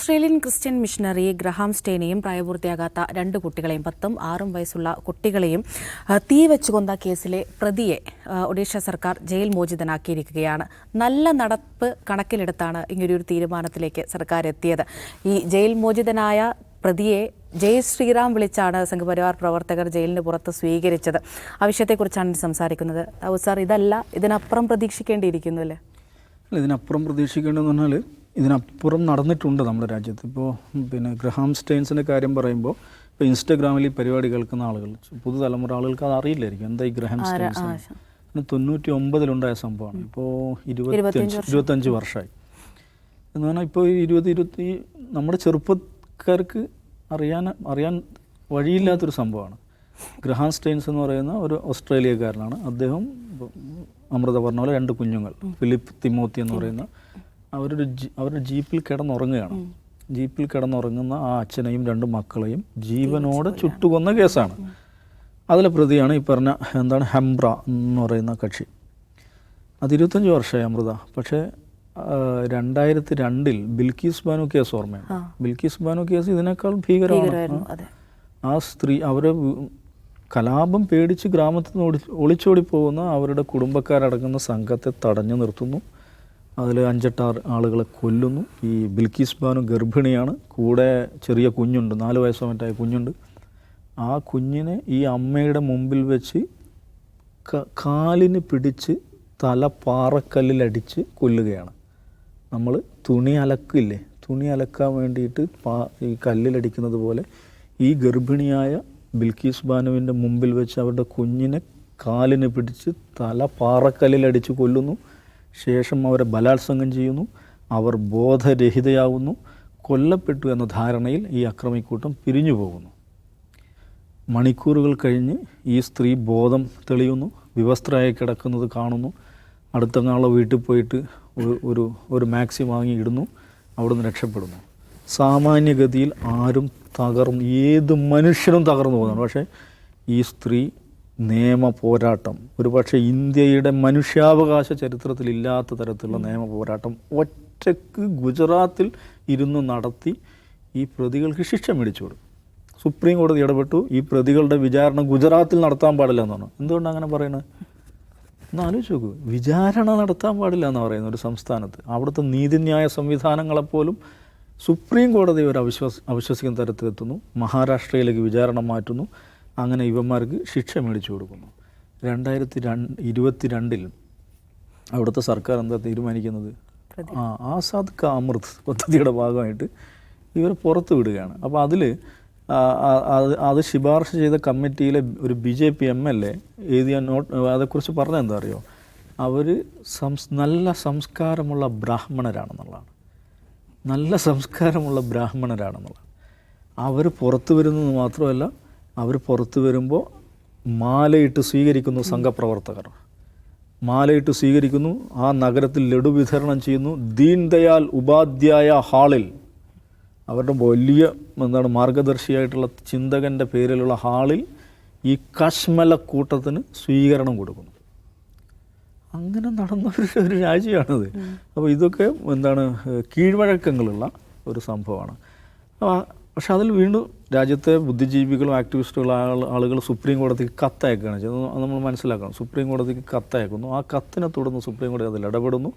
Australian Christian missionary Graham സ്റ്റേനെയും പ്രായപൂർത്തിയാകാത്ത രണ്ട് കുട്ടികളെയും പത്തും ആറും വയസ്സുള്ള കുട്ടികളെയും തീ വെച്ചു കൊന്ന കേസിലെ പ്രതിയെ ഒഡീഷ സർക്കാർ ജയിൽ മോചിതനാക്കിയിരിക്കുകയാണ്. നല്ല നടപ്പ് കണക്കിലെടുത്താണ് ഇങ്ങനെയൊരു തീരുമാനത്തിലേക്ക് സർക്കാർ എത്തിയത്. ഈ ജയിൽ മോചിതനായ പ്രതിയെ ജയ് ശ്രീറാം വിളിച്ചാണ് സംഘപരിവാർ പ്രവർത്തകർ ജയിലിന് പുറത്ത് സ്വീകരിച്ചത്. ആ വിഷയത്തെക്കുറിച്ചാണ് സംസാരിക്കുന്നത്. സാർ ഇതല്ല ഇതിനപ്പുറം പ്രതീക്ഷിക്കേണ്ടിയിരിക്കുന്നു അല്ല? ഇതിനപ്പുറം പ്രതീക്ഷിക്കേണ്ടതെന്ന് പറഞ്ഞാൽ ഇതിനപ്പുറം നടന്നിട്ടുണ്ട് നമ്മുടെ രാജ്യത്ത്. ഇപ്പോൾ പിന്നെ ഗ്രഹാം സ്റ്റെയിൻസിന്റെ കാര്യം പറയുമ്പോൾ ഇപ്പോൾ ഇൻസ്റ്റഗ്രാമിൽ ഈ പരിപാടി കേൾക്കുന്ന ആളുകൾ പുതുതലമുറ ആളുകൾക്ക് അത് അറിയില്ലായിരിക്കും. എന്താ ഈ ഗ്രഹാം സ്റ്റെയിൻസ് തൊണ്ണൂറ്റി ഒമ്പതിലുണ്ടായ സംഭവമാണ്. ഇപ്പോൾ ഇരുപത്തഞ്ച് ഇരുപത്തഞ്ച് വർഷമായി. എന്ന് പറഞ്ഞാൽ ഇപ്പോൾ ഈ ഇരുപത് ഇരുപത്തി നമ്മുടെ ചെറുപ്പക്കാർക്ക് അറിയാൻ അറിയാൻ വഴിയില്ലാത്തൊരു സംഭവമാണ്. ഗ്രഹാം സ്റ്റെയിൻസ് എന്ന് പറയുന്ന ഒരു ഓസ്ട്രേലിയക്കാരനാണ്. അദ്ദേഹം അമൃത പറഞ്ഞ പോലെ രണ്ട് കുഞ്ഞുങ്ങൾ ഫിലിപ്പ് തിമോത്തി എന്ന് പറയുന്ന അവരൊരു അവരുടെ ജീപ്പിൽ കിടന്നുറങ്ങുകയാണ്. ജീപ്പിൽ കിടന്നുറങ്ങുന്ന ആ അച്ഛനെയും രണ്ട് മക്കളെയും ജീവനോടെ ചുട്ടുകൊന്ന കേസാണ്. അതിലെ പ്രതിയാണ് ഈ പറഞ്ഞ എന്താണ് ഹെംബ്ര എന്ന് പറയുന്ന കക്ഷി. അത് ഇരുപത്തഞ്ച് വർഷമായി അമൃത. പക്ഷേ രണ്ടായിരത്തി രണ്ടിൽ ബിൽക്കീസ് ബാനു കേസ് ഓർമ്മയാണ് ബിൽക്കീസ് ബാനു കേസ് ഇതിനേക്കാൾ ഭീകരമാണ്. ആ. സ്ത്രീ അവരെ കലാപം പേടിച്ച് ഗ്രാമത്തിൽ നിന്ന് ഒളിച്ചോടി പോകുന്ന അവരുടെ കുടുംബക്കാരടങ്ങുന്ന സംഘത്തെ തടഞ്ഞു നിർത്തുന്നു. അതിൽ അഞ്ചെട്ടാറ് ആളുകളെ കൊല്ലുന്നു. ഈ ബിൽക്കീസ് ബാനു ഗർഭിണിയാണ്. കൂടെ ചെറിയ കുഞ്ഞുണ്ട്. നാല് വയസ്സോ മറ്റായ കുഞ്ഞുണ്ട്. ആ കുഞ്ഞിനെ ഈ അമ്മയുടെ മുമ്പിൽ വെച്ച് കാലിന് പിടിച്ച് തല പാറക്കല്ലിലടിച്ച് കൊല്ലുകയാണ്. നമ്മൾ തുണി അലക്കില്ലേ? തുണി അലക്കാൻ വേണ്ടിയിട്ട് പാ ഈ കല്ലിലടിക്കുന്നത് പോലെ ഈ ഗർഭിണിയായ ബിൽക്കീസ് ബാനുവിന്റെ മുമ്പിൽ വെച്ച് അവരുടെ കുഞ്ഞിനെ കാലിന് പിടിച്ച് തല പാറക്കല്ലിലടിച്ച് കൊല്ലുന്നു. ശേഷം അവരെ ബലാത്സംഗം ചെയ്യുന്നു. അവർ ബോധരഹിതയാവുന്നു. കൊല്ലപ്പെട്ടു എന്ന ധാരണയിൽ ഈ അക്രമിക്കൂട്ടം പിരിഞ്ഞു പോകുന്നു. മണിക്കൂറുകൾ കഴിഞ്ഞ് ഈ സ്ത്രീ ബോധം തെളിയുന്നു. വിവസ്ത്രയായി കിടക്കുന്നത് കാണുന്നു. അടുത്ത നാളെ വീട്ടിൽ പോയിട്ട് ഒരു ഒരു മാക്സി വാങ്ങി ഇടുന്നു. അവിടുന്ന് രക്ഷപ്പെടുന്നു. സാമാന്യഗതിയിൽ ആരും തകർന്നു ഏത് മനുഷ്യനും തകർന്നു പോകുന്നുണ്ട് പക്ഷേ ഈ സ്ത്രീ നിയമ പോരാട്ടം ഒരുപക്ഷെ ഇന്ത്യയുടെ മനുഷ്യാവകാശ ചരിത്രത്തിൽ ഇല്ലാത്ത തരത്തിലുള്ള നിയമ പോരാട്ടം ഒറ്റയ്ക്ക് ഗുജറാത്തിൽ ഇരുന്ന് നടത്തി ഈ പ്രതികൾക്ക് ശിക്ഷ മേടിച്ചു കൊടുക്കും സുപ്രീം കോടതി ഇടപെട്ടു. ഈ പ്രതികളുടെ വിചാരണ ഗുജറാത്തിൽ നടത്താൻ പാടില്ല എന്നാണ്. എന്തുകൊണ്ടാണ് അങ്ങനെ പറയുന്നത്? ഒന്ന് ആലോചിച്ച് നോക്കൂ. വിചാരണ നടത്താൻ പാടില്ല എന്ന് പറയുന്ന ഒരു സംസ്ഥാനത്ത്. അവിടുത്തെ നീതിന്യായ സംവിധാനങ്ങളെപ്പോലും സുപ്രീം കോടതി ഒരു അവിശ്വാസ അവിശ്വസിക്കുന്ന തരത്തിലെത്തുന്നു. മഹാരാഷ്ട്രയിലേക്ക് വിചാരണ മാറ്റുന്നു. അങ്ങനെ ഇവന്മാർക്ക് ശിക്ഷ മേടിച്ചു കൊടുക്കുന്നു. രണ്ടായിരത്തി രണ്ട് ഇരുപത്തി രണ്ടിൽ അവിടുത്തെ സർക്കാർ എന്താ തീരുമാനിക്കുന്നത്? ആ ആസാദ് കാ അമൃത് പദ്ധതിയുടെ ഭാഗമായിട്ട് ഇവരെ പുറത്ത് വിടുകയാണ്. അപ്പോൾ അതിൽ അത് അത് ശുപാർശ ചെയ്ത കമ്മിറ്റിയിലെ ഒരു B J P M L A എഴുതിയ നോട്ട് അതേക്കുറിച്ച് പറഞ്ഞത് എന്താ അറിയോ? അവർ സംസ് നല്ല സംസ്കാരമുള്ള ബ്രാഹ്മണരാണെന്നുള്ളതാണ്. നല്ല സംസ്കാരമുള്ള ബ്രാഹ്മണരാണെന്നുള്ളത് അവർ പുറത്തു വരുന്നത് മാത്രമല്ല അവർ പുറത്ത് വരുമ്പോൾ മാലയിട്ട് സ്വീകരിക്കുന്നു സംഘപ്രവർത്തകർ. മാലയിട്ട് സ്വീകരിക്കുന്നു ആ നഗരത്തിൽ ലഡു വിതരണം ചെയ്യുന്നു. ദീൻ ദയാൽ ഉപാധ്യായ ഹാളിൽ. അവരുടെ വലിയ എന്താണ് മാർഗദർശിയായിട്ടുള്ള ചിന്തകന്റെ പേരിലുള്ള ഹാളിൽ ഈ കശ്മല കൂട്ടത്തിന് സ്വീകരണം കൊടുക്കുന്നു. അങ്ങനെ നടന്ന ഒരു ഒരു രാജ്യമാണത് അപ്പോൾ ഇതൊക്കെ എന്താണ് കീഴ്വഴക്കങ്ങളുള്ള ഒരു സംഭവമാണ്. ആ, പക്ഷെ അതിൽ വീണ്ടും രാജ്യത്തെ ബുദ്ധിജീവികളും ആക്ടിവിസ്റ്റുകളും ആളുകൾ സുപ്രീം കോടതിക്ക് കത്തയക്കുകയാണ് അത് നമ്മൾ മനസ്സിലാക്കണം. സുപ്രീം കോടതിക്ക് കത്തയക്കുന്നു. ആ കത്തിനെ തുടർന്ന് സുപ്രീം കോടതി അതിൽ ഇടപെടുന്നു.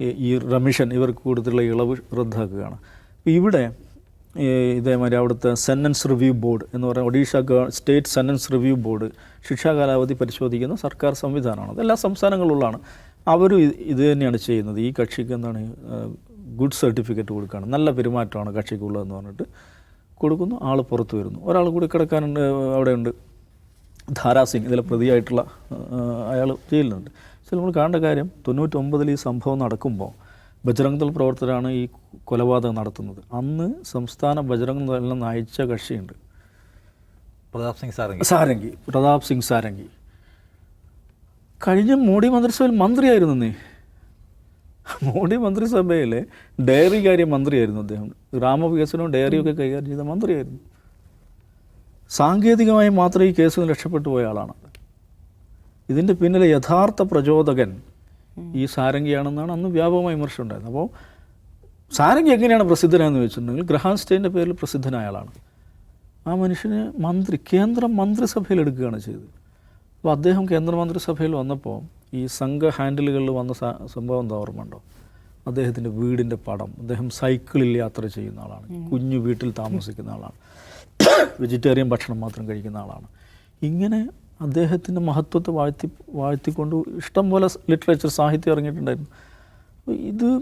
ഈ- റമിഷൻ ഇവർക്ക് കൊടുത്തുള്ള ഇളവ് റദ്ദാക്കുകയാണ്. ഇവിടെ ഇതേമാതിരി അവിടുത്തെ സെന്റൻസ് റിവ്യൂ ബോർഡ് എന്ന് പറയുന്ന Odisha state sentence review board ശിക്ഷാ കാലാവധി പരിശോധിക്കുന്ന സർക്കാർ സംവിധാനമാണ്. അതെല്ലാ സംസ്ഥാനങ്ങളിലുള്ളതാണ്. അവരും ഇത് തന്നെയാണ് ചെയ്യുന്നത്. ഈ കക്ഷിക്ക് എന്താണ് ഗുഡ് സർട്ടിഫിക്കറ്റ് കൊടുക്കുകയാണ്. നല്ല പെരുമാറ്റമാണ് കക്ഷിക്കുള്ളതെന്ന് പറഞ്ഞിട്ട്. കൊടുക്കുന്നു ആൾ പുറത്ത് വരുന്നു. ഒരാൾ കൂടി കിടക്കാനുണ്ട് അവിടെയുണ്ട് ധാരാസിംഗ് ഇതിലെ പ്രതിയായിട്ടുള്ള അയാൾ ജയിലിലുണ്ട്. പക്ഷേ നമ്മൾ കാണേണ്ട കാര്യം തൊണ്ണൂറ്റൊമ്പതിൽ ഈ സംഭവം നടക്കുമ്പോൾ ബജറംഗ് ദൾ പ്രവർത്തകരാണ് ഈ കൊലപാതകം നടത്തുന്നത്. അന്ന് സംസ്ഥാന ബജറംഗ് ദളിനെ നയിച്ച കക്ഷിയുണ്ട്. പ്രതാപ് സിംഗ് സാരംഗി. സാരംഗി പ്രതാപ് സിംഗ് സാരംഗി. കഴിഞ്ഞ മോഡി മന്ത്രിസഭയിൽ മന്ത്രിയായിരുന്നു നീ. മോഡി മന്ത്രിസഭയിലെ ഡയറി കാര്യ മന്ത്രിയായിരുന്നു അദ്ദേഹം. ഗ്രാമവികസനവും ഡയറിയും ഒക്കെ കൈകാര്യം ചെയ്ത മന്ത്രിയായിരുന്നു. സാങ്കേതികമായി മാത്രം ഈ കേസിൽ നിന്ന് രക്ഷപ്പെട്ടു പോയ ആളാണ്. ഇതിന്റെ പിന്നിലെ യഥാർത്ഥ പ്രചോദകൻ ഈ സാരംഗിയാണെന്നാണ് അന്ന് വ്യാപകമായി വിമർശനം ഉണ്ടായിരുന്നത് അപ്പോൾ സാരംഗി എങ്ങനെയാണ് പ്രസിദ്ധനായെന്ന് വെച്ചിട്ടുണ്ടെങ്കിൽ ഗ്രഹാം സ്റ്റേന്റെ പേരിൽ പ്രസിദ്ധനായ ആളാണ്. ആ മനുഷ്യനെ മന്ത്രി കേന്ദ്ര മന്ത്രിസഭയിൽ എടുക്കുകയാണ് ചെയ്തത്. അപ്പോൾ അദ്ദേഹം കേന്ദ്രമന്ത്രിസഭയിൽ വന്നപ്പോൾ ഈ സംഘ ഹാൻഡിലുകളിൽ വന്ന സംഭവം എന്താ ഓർമ്മയുണ്ടോ അദ്ദേഹത്തിന്റെ വീടിന്റെ പടം. അദ്ദേഹം സൈക്കിളിൽ യാത്ര ചെയ്യുന്ന ആളാണ്. കുഞ്ഞു വീട്ടിൽ താമസിക്കുന്ന ആളാണ്. വെജിറ്റേറിയൻ ഭക്ഷണം മാത്രം കഴിക്കുന്ന ആളാണ്. ഇങ്ങനെ അദ്ദേഹത്തിന്റെ മഹത്വത്തെ വാഴ്ത്തി വാഴ്ത്തിക്കൊണ്ട് ഇഷ്ടം പോലെ ലിറ്ററേച്ചർ സാഹിത്യം ഇറങ്ങിയിട്ടുണ്ടായിരുന്നു. ഇത്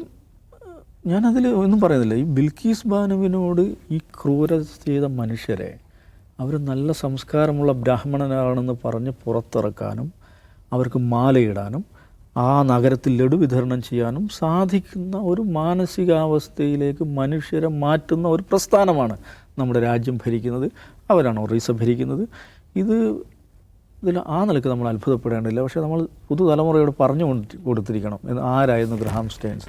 ഞാനതിൽ ഒന്നും പറയുന്നില്ല. ഈ ബിൽക്കീസ് ബാനുവിനോട് ഈ ക്രൂരത ചെയ്ത മനുഷ്യരെ അവർ നല്ല സംസ്കാരമുള്ള ബ്രാഹ്മണനാണെന്ന് പറഞ്ഞ് പുറത്തിറക്കാനും അവർക്ക് മാലയിടാനും ആ നഗരത്തിൽ ലഡു വിതരണം ചെയ്യാനും സാധിക്കുന്ന ഒരു മാനസികാവസ്ഥയിലേക്ക് മനുഷ്യരെ മാറ്റുന്ന ഒരു പ്രസ്ഥാനമാണ് നമ്മുടെ രാജ്യം ഭരിക്കുന്നത്. അവരാണ് ഒറീസ ഭരിക്കുന്നത്. ഇത് ഇതിൽ ആ നിലയ്ക്ക് നമ്മൾ അത്ഭുതപ്പെടേണ്ടില്ല പക്ഷേ നമ്മൾ പുതുതലമുറയോട് പറഞ്ഞു കൊടുത്തിരിക്കണം. എന്ന് ആരായിരുന്നു ഗ്രഹാം സ്റ്റെയിൻസ്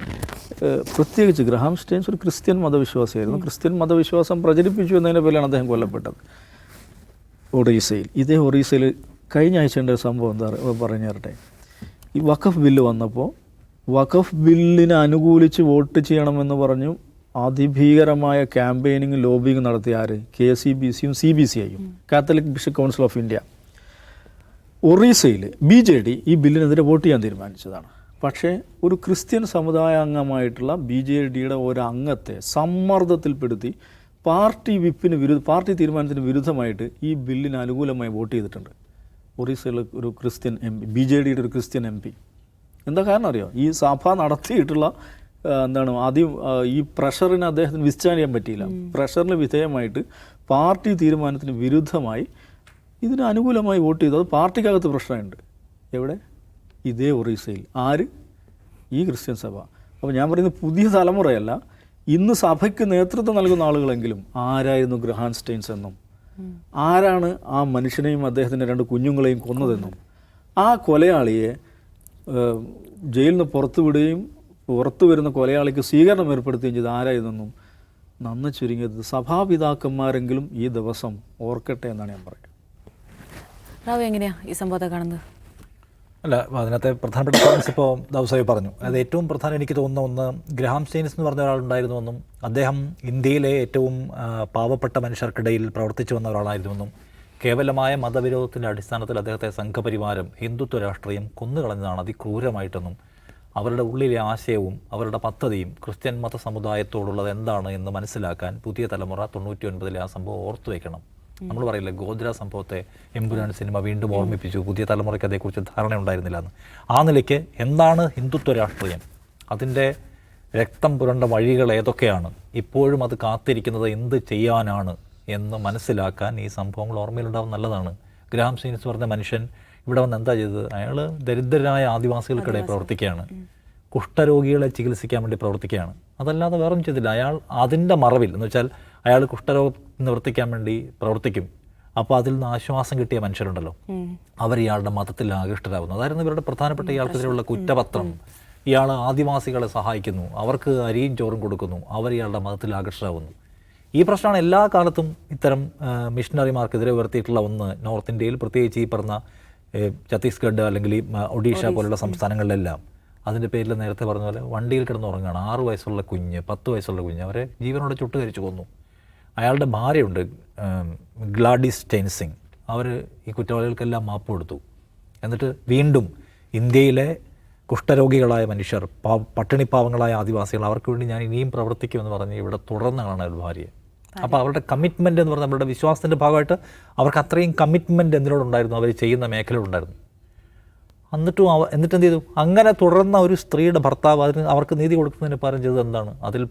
ഏഹ് പ്രത്യേകിച്ച് ഗ്രഹാം സ്റ്റെയിൻസ് ഒരു ക്രിസ്ത്യൻ മതവിശ്വാസിയായിരുന്നു. ക്രിസ്ത്യൻ മതവിശ്വാസം പ്രചരിപ്പിച്ചു എന്നതിന്റെ പേരിലാണ് അദ്ദേഹം കൊല്ലപ്പെട്ടത്. ഒറീസയിൽ. ഇതേ ഒറീസയിൽ കഴിഞ്ഞ ആഴ്ചയുടെ ഒരു സംഭവം എന്താ പറയുക പറഞ്ഞു തരട്ടെ. ഈ വഖഫ് ബില്ല് വന്നപ്പോൾ വഖഫ് ബില്ലിനെ അനുകൂലിച്ച് വോട്ട് ചെയ്യണമെന്ന് പറഞ്ഞു അതിഭീകരമായ ക്യാമ്പയിനിങ് ലോബിങ് നടത്തിയ ആര്? കെ സി ബി സിയും സി ബി സി ഐയും. Catholic bishop council of India. ഒറീസയിൽ B J D ഈ ബില്ലിനെതിരെ വോട്ട് ചെയ്യാൻ തീരുമാനിച്ചതാണ്. പക്ഷേ ഒരു ക്രിസ്ത്യൻ സമുദായ അംഗമായിട്ടുള്ള ബി ജെ ഡിയുടെ ഒരു അംഗത്തെ സമ്മർദ്ദത്തിൽപ്പെടുത്തി പാർട്ടി വിപ്പിന് വിരുദ്ധ പാർട്ടി തീരുമാനത്തിന് വിരുദ്ധമായിട്ട് ഈ ബില്ലിന് അനുകൂലമായി വോട്ട് ചെയ്തിട്ടുണ്ട്. ഒറീസയിലെ ഒരു Christian M P B J ഡിയുടെ ഒരു ക്രിസ്ത്യൻ എം പി. എന്താ കാരണം അറിയോ? ഈ സഭ നടത്തിയിട്ടുള്ള എന്താണ് ആദ്യം ഈ പ്രഷറിന് അദ്ദേഹത്തിന് വിസ്റ്റാൻ ചെയ്യാൻ പറ്റിയില്ല പ്രഷറിന് വിധേയമായിട്ട് പാർട്ടി തീരുമാനത്തിന് വിരുദ്ധമായി ഇതിന് അനുകൂലമായി വോട്ട് ചെയ്തു. അത് പാർട്ടിക്കകത്ത് പ്രശ്നമുണ്ട്. എവിടെ? ഇതേ ഒറീസയിൽ. ആര്? ഈ ക്രിസ്ത്യൻ സഭ. അപ്പോൾ ഞാൻ പറയുന്നത് പുതിയ തലമുറയല്ല. ഇന്ന് സഭയ്ക്ക് നേതൃത്വം നൽകുന്ന ആളുകളെങ്കിലും ആരായിരുന്നു ഗ്രഹാൻ സ്റ്റെയിൻസ് എന്നും? ആരാണ് ആ മനുഷ്യനെയും അദ്ദേഹത്തിന്റെ രണ്ട് കുഞ്ഞുങ്ങളെയും കൊന്നതെന്നും ആ കൊലയാളിയെ ജയിലിൽ നിന്ന് പുറത്തു വിടുകയും പുറത്തു വരുന്ന കൊലയാളിക്ക് സ്വീകരണം ഏർപ്പെടുത്തുകയും ചെയ്ത് ആരായിരുന്നെന്നും നന്ന് ചുരുങ്ങിയത് സഭാപിതാക്കന്മാരെങ്കിലും ഈ ദിവസം ഓർക്കട്ടെ എന്നാണ് ഞാൻ പറയുന്നത്. റാവു എങ്ങനെയാ ഈ സംഭവത്തെ കാണുന്നത്? അല്ല അതിനകത്തെ പ്രധാനപ്പെട്ട പോയിന്റ്സ് ഇപ്പോൾ ദൗസായി പറഞ്ഞു. അത് ഏറ്റവും പ്രധാനം എനിക്ക് തോന്നുന്ന ഒന്ന് ഗ്രഹാം സ്റ്റെയിൻസ് എന്ന് പറഞ്ഞ ഒരാളുണ്ടായിരുന്നുവെന്നും അദ്ദേഹം ഇന്ത്യയിലെ ഏറ്റവും പാവപ്പെട്ട മനുഷ്യർക്കിടയിൽ പ്രവർത്തിച്ചു വന്ന ഒരാളായിരുന്നുവെന്നും കേവലമായ മതവിരോധത്തിന്റെ അടിസ്ഥാനത്തിൽ അദ്ദേഹത്തെ സംഘപരിവാരം ഹിന്ദുത്വ രാഷ്ട്രീയം കൊന്നുകളഞ്ഞതാണ് അതിക്രൂരമായിട്ടെന്നും അവരുടെ ഉള്ളിലെ ആശയവും അവരുടെ പദ്ധതിയും ക്രിസ്ത്യൻ മത സമുദായത്തോടുള്ളത് എന്താണ് എന്ന് മനസ്സിലാക്കാൻ പുതിയ തലമുറ തൊണ്ണൂറ്റി ഒൻപതിലെ ആ സംഭവം ഓർത്തു വയ്ക്കണം നമ്മൾ പറയില്ല ഗോദ്ര സംഭവത്തെ എമ്പുരാൻ സിനിമ വീണ്ടും ഓർമ്മിപ്പിച്ചു. പുതിയ തലമുറയ്ക്ക് അതേക്കുറിച്ച് ധാരണ ഉണ്ടായിരുന്നില്ല എന്ന് ആ നിലയ്ക്ക് എന്താണ് ഹിന്ദുത്വ രാഷ്ട്രീയം? അതിന്റെ രക്തം പുരണ്ട വഴികൾ ഏതൊക്കെയാണ്? ഇപ്പോഴും അത് കാത്തിരിക്കുന്നത് എന്ത് ചെയ്യാനാണ് എന്ന് മനസ്സിലാക്കാൻ ഈ സംഭവങ്ങൾ ഓർമ്മയിലുണ്ടാവും നല്ലതാണ്. ഗ്രാം സീൻസ് പറഞ്ഞ മനുഷ്യൻ ഇവിടെ വന്ന് എന്താ ചെയ്തത്? അയാൾ ദരിദ്രരായ ആദിവാസികൾക്കിടയിൽ പ്രവർത്തിക്കുകയാണ്. കുഷ്ഠരോഗികളെ ചികിത്സിക്കാൻ വേണ്ടി പ്രവർത്തിക്കുകയാണ്. അതല്ലാതെ വേറൊന്നും ചെയ്തില്ല. അയാൾ അതിന്റെ മറവിൽ എന്ന് വെച്ചാൽ അയാൾ കുഷ്ഠരോഗം നിവർത്തിക്കാൻ വേണ്ടി പ്രവർത്തിക്കും. അപ്പോൾ അതിൽ നിന്ന് ആശ്വാസം കിട്ടിയ മനുഷ്യരുണ്ടല്ലോ. അവർ ഇയാളുടെ മതത്തിൽ ആകൃഷ്ടരാകുന്നു. അതായിരുന്നു ഇവരുടെ പ്രധാനപ്പെട്ട ഇയാൾക്കെതിരെയുള്ള കുറ്റപത്രം. ഇയാൾ ആദിവാസികളെ സഹായിക്കുന്നു. അവർക്ക് അരിയും ചോറും കൊടുക്കുന്നു. അവർ ഇയാളുടെ മതത്തിൽ ആകൃഷ്ടരാകുന്നു. ഈ പ്രശ്നമാണ് എല്ലാ കാലത്തും ഇത്തരം മിഷണറിമാർക്കെതിരെ ഉയർത്തിയിട്ടുള്ള ഒന്ന് നോർത്ത് ഇന്ത്യയിൽ. പ്രത്യേകിച്ച് ഈ പറഞ്ഞ ഛത്തീസ്ഗഡ് അല്ലെങ്കിൽ ഒഡീഷ പോലുള്ള സംസ്ഥാനങ്ങളിലെല്ലാം. അതിന്റെ പേരിൽ നേരത്തെ പറഞ്ഞ പോലെ വണ്ടിയിൽ കിടന്ന് ഉറങ്ങുകയാണ് ആറ് വയസ്സുള്ള കുഞ്ഞ് പത്ത് വയസ്സുള്ള കുഞ്ഞ് അവരെ ജീവനോടെ ചുട്ടുകരിച്ചു കൊന്നു. അയാളുടെ ഭാര്യയുണ്ട് ഗ്ലാഡിസ് ടെൻസിങ് അവർ ഈ കുറ്റവാളികൾക്കെല്ലാം മാപ്പ് കൊടുത്തു. എന്നിട്ട് വീണ്ടും ഇന്ത്യയിലെ കുഷ്ഠരോഗികളായ മനുഷ്യർ പാ പട്ടിണിപ്പാവങ്ങളായ ആദിവാസികൾ അവർക്ക് വേണ്ടി ഞാൻ ഇനിയും പ്രവർത്തിക്കുമെന്ന് പറഞ്ഞ് ഇവിടെ തുടർന്നാണ് അയാൾ ഭാര്യയെ അപ്പോൾ അവരുടെ കമ്മിറ്റ്മെന്റ് എന്ന് പറഞ്ഞാൽ അവരുടെ വിശ്വാസത്തിന്റെ ഭാഗമായിട്ട് അവർക്ക് അത്രയും കമ്മിറ്റ്മെന്റ് എന്തിനോടുണ്ടായിരുന്നു അവർ ചെയ്യുന്ന മേഖലയിലുണ്ടായിരുന്നു. എന്നിട്ടും അവ എന്നിട്ട് എന്ത് ചെയ്തു അങ്ങനെ തുടർന്ന ഒരു സ്ത്രീയുടെ ഭർത്താവ് അതിന് അവർക്ക് നീതി കൊടുക്കുന്നതിന് പകരം ചെയ്തത് എന്താണ്? അതിൽ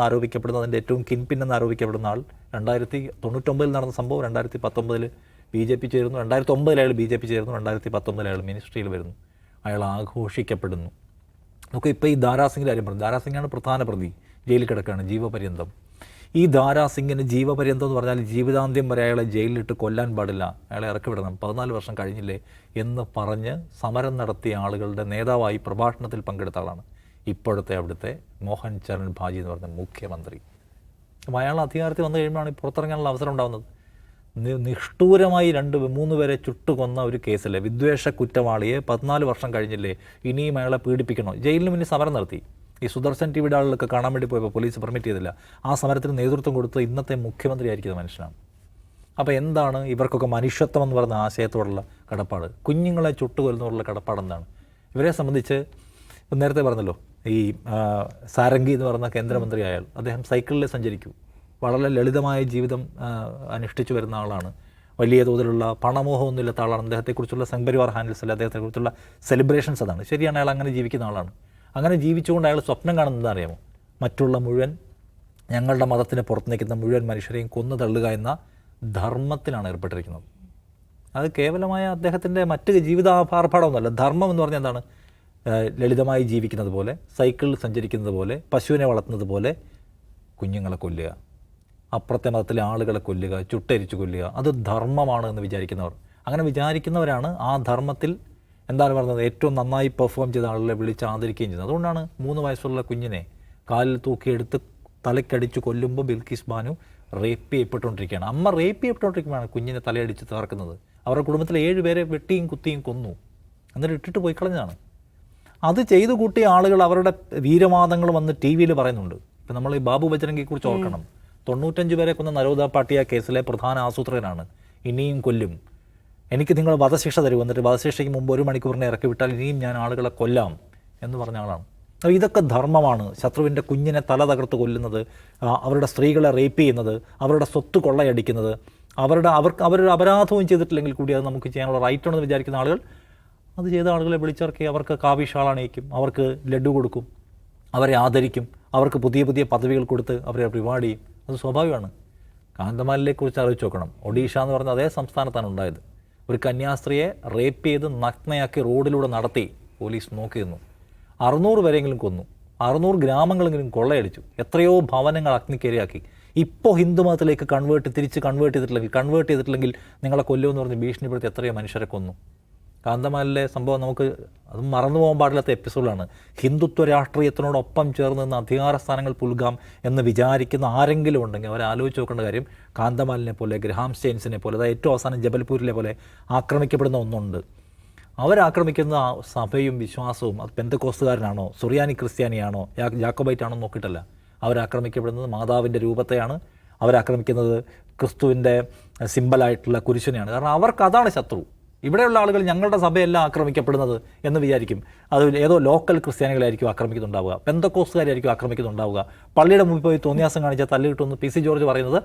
ആരോപിക്കപ്പെടുന്ന അതിന്റെ ഏറ്റവും കിൻപിന്നെന്ന് ആരോപിക്കപ്പെടുന്ന ആൾ രണ്ടായിരത്തി തൊണ്ണൂറ്റൊമ്പതിൽ നടന്ന സംഭവം രണ്ടായിരത്തി പത്തൊമ്പതിൽ ബി ജെ പി ചേരുന്നു. രണ്ടായിരത്തി ഒമ്പതിൽ അയാൾ ബി ജെ പി ചേരുന്നു. രണ്ടായിരത്തി പത്തൊമ്പതിൽ അയാൾ മിനിസ്ട്രിയിൽ വരുന്നു. അയാൾ ആഘോഷിക്കപ്പെടുന്നു. നമുക്ക് ഇപ്പോൾ ഈ ദാരാസിംഗിന്റെ കാര്യം പറഞ്ഞു. ദാരാസിംഗാണ് പ്രധാന പ്രതി. ജയിലിൽ കിടക്കുകയാണ് ജീവപര്യന്തം. ഈ ദാരാസിംഗിന് ജീവപര്യന്തം എന്ന് പറഞ്ഞാൽ ജീവിതാന്ത്യം വരെ അയാളെ ജയിലിലിട്ട് കൊല്ലാൻ പാടില്ല. അയാളെ ഇറക്കിവിടണം പതിനാല് വർഷം കഴിഞ്ഞില്ലേ എന്ന് പറഞ്ഞ് സമരം നടത്തിയ ആളുകളുടെ നേതാവായി പ്രഭാഷണത്തിൽ പങ്കെടുത്ത ആളാണ് ഇപ്പോഴത്തെ അവിടുത്തെ മോഹൻ ചരൺ ഭാജി എന്ന് പറഞ്ഞ മുഖ്യമന്ത്രി. അപ്പോൾ അയാൾ അധികാരത്തിൽ വന്നു കഴിയുമ്പോഴാണ് പുറത്തിറങ്ങാനുള്ള അവസരം ഉണ്ടാകുന്നത് നിഷ്ഠൂരമായി രണ്ട് മൂന്ന് പേരെ ചുട്ടുകൊന്ന ഒരു കേസിലെ വിദ്വേഷ കുറ്റവാളിയെ പതിനാല് വർഷം കഴിഞ്ഞില്ലേ? ഇനിയും അയാളെ പീഡിപ്പിക്കണോ? ജയിലിന് മുന്നിൽ സമരം നടത്തി. ഈ സുദർശൻ ടി വിയുടെ ആളുകളൊക്കെ കാണാൻ വേണ്ടി പോയപ്പോൾ പോലീസ് പെർമിറ്റ് ചെയ്തില്ല. ആ സമരത്തിന് നേതൃത്വം കൊടുത്ത ഇന്നത്തെ മുഖ്യമന്ത്രി ആയിരിക്കുന്ന മനുഷ്യനാണ്. അപ്പോൾ എന്താണ് ഇവർക്കൊക്കെ മനുഷ്യത്വം എന്ന് പറയുന്ന ആശയത്തോടുള്ള കടപ്പാട്? കുഞ്ഞുങ്ങളെ ചുട്ടുകൊല്ലുന്നതോടുള്ള കടപ്പാട് എന്താണ്? ഇവരെ സംബന്ധിച്ച് നേരത്തെ പറഞ്ഞല്ലോ ഈ സാരംഗി എന്ന് പറയുന്ന കേന്ദ്രമന്ത്രി അയാൾ അദ്ദേഹം സൈക്കിളിൽ സഞ്ചരിക്കൂ. വളരെ ലളിതമായ ജീവിതം അനുഷ്ഠിച്ചു വരുന്ന ആളാണ്. വലിയ തോതിലുള്ള പണമോഹമൊന്നുമില്ലാത്ത ആളാണ്. അദ്ദേഹത്തെക്കുറിച്ചുള്ള സംഘപരിവാർ ഹാൻഡിൽസ് അല്ല അദ്ദേഹത്തെക്കുറിച്ചുള്ള സെലിബ്രേഷൻസ് അതാണ്. ശരിയാണ് അയാൾ അങ്ങനെ ജീവിക്കുന്ന ആളാണ്. അങ്ങനെ ജീവിച്ചുകൊണ്ട് അയാൾ സ്വപ്നം കാണുന്നത് അറിയാമോ? മറ്റുള്ള മുഴുവൻ ഞങ്ങളുടെ മതത്തിന് പുറത്ത് നിൽക്കുന്ന മുഴുവൻ മനുഷ്യരെയും കൊന്നു തള്ളുക എന്ന ധർമ്മത്തിലാണ് ഏർപ്പെട്ടിരിക്കുന്നത്. അത് കേവലമായ അദ്ദേഹത്തിന്റെ മറ്റ് ജീവിതാഭാർപ്പാടമൊന്നുമല്ല ധർമ്മം എന്ന് പറഞ്ഞാൽ എന്താണ്? ലളിതമായി ജീവിക്കുന്നത് പോലെ സൈക്കിളിൽ സഞ്ചരിക്കുന്നത് പോലെ പശുവിനെ വളർത്തുന്നത് പോലെ കുഞ്ഞുങ്ങളെ കൊല്ലുക അപ്പുറത്തെ മതത്തിലെ ആളുകളെ കൊല്ലുക ചുട്ടരിച്ച് കൊല്ലുക. അത് ധർമ്മമാണ് എന്ന് വിചാരിക്കുന്നവർ. അങ്ങനെ വിചാരിക്കുന്നവരാണ് ആ ധർമ്മത്തിൽ എന്താണ് പറഞ്ഞത്? ഏറ്റവും നന്നായി പെർഫോം ചെയ്ത ആളുകളെ വിളിച്ച് ആദരിക്കുകയും ചെയ്യുന്നത്. അതുകൊണ്ടാണ് മൂന്ന് വയസ്സുള്ള കുഞ്ഞിനെ കാലിൽ തൂക്കിയെടുത്ത് തലക്കടിച്ച് കൊല്ലുമ്പോൾ ബിൽക്കിസ് ബാനു റേപ്പ് ചെയ്യപ്പെട്ടുകൊണ്ടിരിക്കുകയാണ്. അമ്മ റേപ്പ് ചെയ്യപ്പെട്ടുകൊണ്ടിരിക്കുമ്പോഴാണ് കുഞ്ഞിനെ തലയടിച്ച് തകർക്കുന്നത്. അവരുടെ കുടുംബത്തിലെ ഏഴ് പേരെ വെട്ടിയും കുത്തിയും കൊന്നു. എന്നിട്ട് ഇട്ടിട്ട് പോയി കളഞ്ഞതാണ്. അത് ചെയ്തു കൂട്ടിയ ആളുകൾ അവരുടെ വീരവാദങ്ങൾ വന്ന് ടി വിയിൽ പറയുന്നുണ്ട്. ഇപ്പം നമ്മൾ ഈ ബാബു ബജരംഗിയെക്കുറിച്ച് ഓർക്കണം. തൊണ്ണൂറ്റഞ്ച് പേരെ കൊന്ന നരോദ പാട്ടിയ കേസിലെ പ്രധാന ആസൂത്രകനാണ്. ഇനിയും കൊല്ലും. എനിക്ക് നിങ്ങൾ വധശിക്ഷ തരും എന്നിട്ട് വധശിക്ഷയ്ക്ക് മുമ്പ് ഒരു മണിക്കൂറിനെ ഇറക്കി വിട്ടാൽ ഇനിയും ഞാൻ ആളുകളെ കൊല്ലാം എന്ന് പറഞ്ഞ ആളാണ്. അപ്പോൾ ഇതൊക്കെ ധർമ്മമാണ്. ശത്രുവിന്റെ കുഞ്ഞിനെ തല തകർത്ത് കൊല്ലുന്നത് അവരുടെ സ്ത്രീകളെ റേപ്പ് ചെയ്യുന്നത് അവരുടെ സ്വത്ത് കൊള്ളയടിക്കുന്നത് അവരുടെ അവർക്ക് അവരൊരു അപരാധവും ചെയ്തിട്ടില്ലെങ്കിൽ കൂടി അത് നമുക്ക് ചെയ്യാനുള്ള റൈറ്റ് ഉണ്ടെന്ന് വിചാരിക്കുന്ന ആളുകൾ അത് ചെയ്ത ആളുകളെ വിളിച്ചിറക്കി അവർക്ക് കാവി അവർക്ക് ലഡു കൊടുക്കും അവരെ ആദരിക്കും അവർക്ക് പുതിയ പുതിയ പദവികൾ കൊടുത്ത് അവരെ റിവാർഡ് ചെയ്യും. അത് സ്വാഭാവികമാണ്. കാന്തമാലിനെ കുറിച്ച് ആലോചിച്ച് നോക്കണം. ഒഡീഷ എന്ന് പറഞ്ഞ അതേ സംസ്ഥാനത്താണ് ഉണ്ടായത്. ഒരു കന്യാസ്ത്രീയെ റേപ്പ് ചെയ്ത് നഗ്നയാക്കി റോഡിലൂടെ നടത്തി പോലീസ് നോക്കിയിരുന്നു അറുന്നൂറ് പേരെങ്കിലും കൊന്നു. അറുന്നൂറ് ഗ്രാമങ്ങളെങ്കിലും കൊള്ളയടിച്ചു. എത്രയോ ഭവനങ്ങൾ അഗ്നിക്കിരയാക്കി ഇപ്പോൾ ഹിന്ദുമതത്തിലേക്ക് കൺവേർട്ട് തിരിച്ച് കൺവേർട്ട് ചെയ്തിട്ടില്ലെങ്കിൽ കൺവേർട്ട് ചെയ്തിട്ടില്ലെങ്കിൽ നിങ്ങളെ കൊല്ലുമെന്ന് പറഞ്ഞ് ഭീഷണിപ്പെടുത്തി എത്രയോ മനുഷ്യരെ കൊന്നു. കാന്തമാലിലെ സംഭവം നമുക്ക് അത് മറന്നു പോകാൻ പാടില്ലാത്ത എപ്പിസോഡാണ്. ഹിന്ദുത്വ രാഷ്ട്രീയത്തിനോടൊപ്പം ചേർന്ന് നിന്ന് അധികാര സ്ഥാനങ്ങൾ പുൽകാം എന്ന് വിചാരിക്കുന്ന ആരെങ്കിലും ഉണ്ടെങ്കിൽ അവർ ആലോചിച്ച് നോക്കേണ്ട കാര്യം കാന്തമാലിനെ പോലെ ഗ്രഹാം സ്റ്റെയിൻസിനെ പോലെ അതായത് ഏറ്റവും അവസാനം ജബൽപൂരിലെ പോലെ ആക്രമിക്കപ്പെടുന്ന ഒന്നുണ്ട്. അവരാക്രമിക്കുന്ന സഭയും വിശ്വാസവും അത് പെന്തക്കോസ്തുകാരനാണോ സുറിയാനി ക്രിസ്ത്യാനിയാണോ ജാക്കോബൈറ്റ് ആണോ നോക്കിയിട്ടല്ല. അവരാക്രമിക്കപ്പെടുന്നത് മാതാവിന്റെ രൂപത്തെയാണ്. അവരാക്രമിക്കുന്നത് ക്രിസ്തുവിന്റെ സിമ്പലായിട്ടുള്ള കുരിശിനെയാണ്. കാരണം അവർക്ക് അതാണ് ശത്രു. ഇവിടെയുള്ള ആളുകൾ ഞങ്ങളുടെ സഭയല്ല ആക്രമിക്കപ്പെടുന്നത് എന്ന് വിചാരിക്കും. അത് ഏതോ ലോക്കൽ ക്രിസ്ത്യാനികളായിരിക്കും ആക്രമിക്കുന്നുണ്ടാവുക. പെന്തക്കോസുകാരായിരിക്കും ആക്രമിക്കുന്നുണ്ടാവുക. പള്ളിയുടെ മുമ്പിൽ പോയി തോന്നിയാസം കാണിച്ച തല്ല് കിട്ടുമെന്ന് പി സി ജോർജ് പറയുന്നത്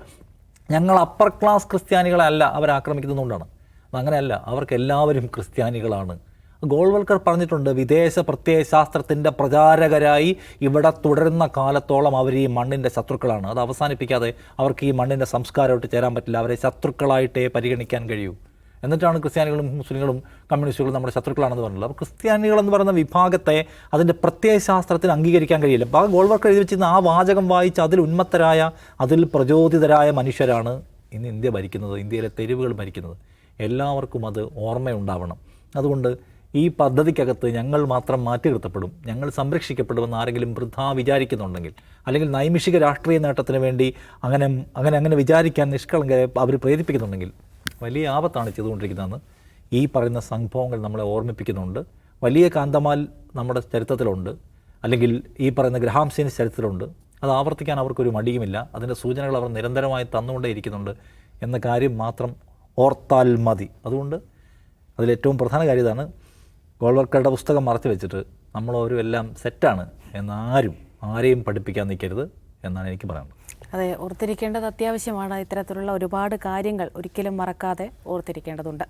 ഞങ്ങൾ അപ്പർ ക്ലാസ് ക്രിസ്ത്യാനികളല്ല അവർ ആക്രമിക്കുന്നതുകൊണ്ടാണ്. അങ്ങനെയല്ല അവർക്ക് എല്ലാവരും ക്രിസ്ത്യാനികളാണ്. ഗോൾവൽക്കർ പറഞ്ഞിട്ടുണ്ട് വിദേശ പ്രത്യയശാസ്ത്രത്തിന്റെ പ്രചാരകരായി ഇവിടെ തുടരുന്ന കാലത്തോളം അവർ ഈ മണ്ണിന്റെ ശത്രുക്കളാണ്. അത് അവസാനിപ്പിക്കാതെ അവർക്ക് ഈ മണ്ണിന്റെ സംസ്കാരമായിട്ട് ചേരാൻ പറ്റില്ല. അവരെ ശത്രുക്കളായിട്ടേ പരിഗണിക്കാൻ കഴിയൂ. എന്നിട്ടാണ് ക്രിസ്ത്യാനികളും മുസ്ലിങ്ങളും കമ്മ്യൂണിസ്റ്റുകളും നമ്മുടെ ശത്രുക്കളാണെന്ന് പറഞ്ഞത്. അപ്പോൾ ക്രിസ്ത്യാനികളെന്ന് പറയുന്ന വിഭാഗത്തെ അതിന്റെ പ്രത്യയശാസ്ത്രത്തിന് അംഗീകരിക്കാൻ കഴിയില്ല. അപ്പോൾ ആ ഗോൾവർക്ക് എഴുതി വെച്ചിരുന്ന ആ വാചകം വായിച്ച് അതിൽ ഉന്മത്തരായ അതിൽ പ്രചോദിതരായ മനുഷ്യരാണ് ഇന്ന് ഇന്ത്യ ഭരിക്കുന്നത് ഇന്ത്യയിലെ തെരുവുകൾ ഭരിക്കുന്നത്. എല്ലാവർക്കും അത് ഓർമ്മയുണ്ടാവണം. അതുകൊണ്ട് ഈ പദ്ധതിക്കകത്ത് ഞങ്ങൾ മാത്രം മാറ്റി നിർത്തപ്പെടും. ഞങ്ങൾ സംരക്ഷിക്കപ്പെടുമെന്ന് ആരെങ്കിലും വൃഥാ വിചാരിക്കുന്നുണ്ടെങ്കിൽ അല്ലെങ്കിൽ നൈമിഷിക രാഷ്ട്രീയ നേട്ടത്തിന് വേണ്ടി അങ്ങനെ അങ്ങനെ അങ്ങനെ വിചാരിക്കാൻ നിഷ്കളങ്കരെ അവർ പ്രേരിപ്പിക്കുന്നുണ്ടെങ്കിൽ വലിയ ആപത്താണ് ചെയ്തുകൊണ്ടിരിക്കുന്നതെന്ന് ഈ പറയുന്ന സംഭവങ്ങൾ നമ്മളെ ഓർമ്മിപ്പിക്കുന്നുണ്ട്. വലിയ കാന്തമാൽ നമ്മുടെ ചരിത്രത്തിലുണ്ട്. അല്ലെങ്കിൽ ഈ പറയുന്ന ഗ്രഹാംസീന ചരിത്രത്തിലുണ്ട്. അത് ആവർത്തിക്കാൻ അവർക്കൊരു മടിയുമില്ല. അതിന്റെ സൂചനകൾ അവർ നിരന്തരമായി തന്നുകൊണ്ടേ ഇരിക്കുന്നുണ്ട് എന്ന കാര്യം മാത്രം ഓർത്താൽ മതി. അതുകൊണ്ട് അതിലേറ്റവും പ്രധാന കാര്യം ഇതാണ്. ഗോൾവർക്കറുടെ പുസ്തകം മറച്ചു വെച്ചിട്ട് നമ്മളവരും എല്ലാം സെറ്റാണ് എന്നാരും ആരെയും പഠിപ്പിക്കാൻ നിൽക്കരുത് എന്നാണ് എനിക്ക് പറയാനുള്ളത്. അതെ ഓർത്തിരിക്കേണ്ടത് അത്യാവശ്യമാണ്. ഇത്തരത്തിലുള്ള ഒരുപാട് കാര്യങ്ങൾ ഒരിക്കലും മറക്കാതെ ഓർത്തിരിക്കേണ്ടതുണ്ട്.